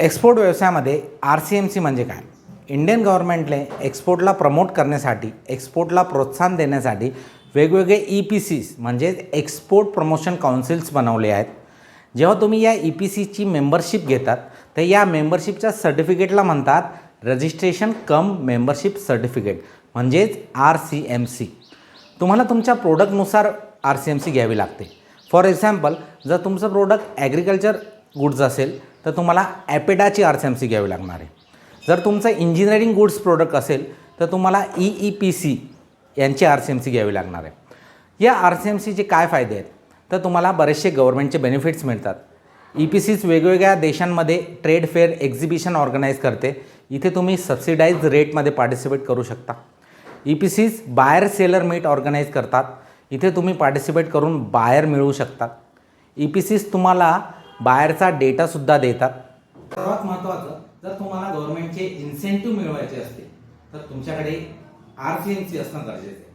Export व्यवसायामध्ये R C M C म्हणजे काय? इंडियन गव्हर्नमेंटने एक्सपोर्टला प्रमोट करण्यासाठी एक्सपोर्टला प्रोत्साहन देण्यासाठी वेगवेगळे ई पी सीज म्हणजेच एक्सपोर्ट प्रमोशन काउन्सिल्स बनवले आहेत. जेव्हा तुम्ही या ई पी सीची मेंबरशिप घेतात तर या मेंबरशिपच्या सर्टिफिकेटला म्हणतात रजिस्ट्रेशन कम मेंबरशिप सर्टिफिकेट म्हणजेच आर सी एम सी. तुम्हाला तुमच्या प्रोडक्टनुसार आर सी एम सी घ्यावी लागते. फॉर एक्झाम्पल जर तुमचं प्रोडक्ट ॲग्रिकल्चर गुड्स असेल तर तुम्हाला ॲपेडाची आर सी एम सी घ्यावी लागणार आहे. जर तुमचं इंजिनिअरिंग गुड्स प्रोडक्ट असेल तर तुम्हाला ई ई पी सी यांची आर सी एम सी घ्यावी लागणार आहे. या आर सी एम सीचे काय फायदे आहेत? तर तुम्हाला बरेचसे गव्हर्नमेंटचे बेनिफिट्स मिळतात. ई पी सीज वेगवेगळ्या देशांमध्ये ट्रेड फेअर एक्झिबिशन ऑर्गनाईज करते. इथे तुम्ही सबसिडाईज रेटमध्ये पार्टिसिपेट करू शकता. E P Cs buyer seller meet organise करतात. इथे तुम्ही पार्टिसिपेट करून बायर मिळवू शकता. ई पी सीज तुम्हाला बाहेरचा डेटासुद्धा देतात. सर्वात महत्त्वाचं जर तुम्हाला गव्हर्नमेंटचे इन्सेंटिव्ह मिळवायचे असतील तर तुमच्याकडे आर सी एन सी असणं गरजेचं आहे.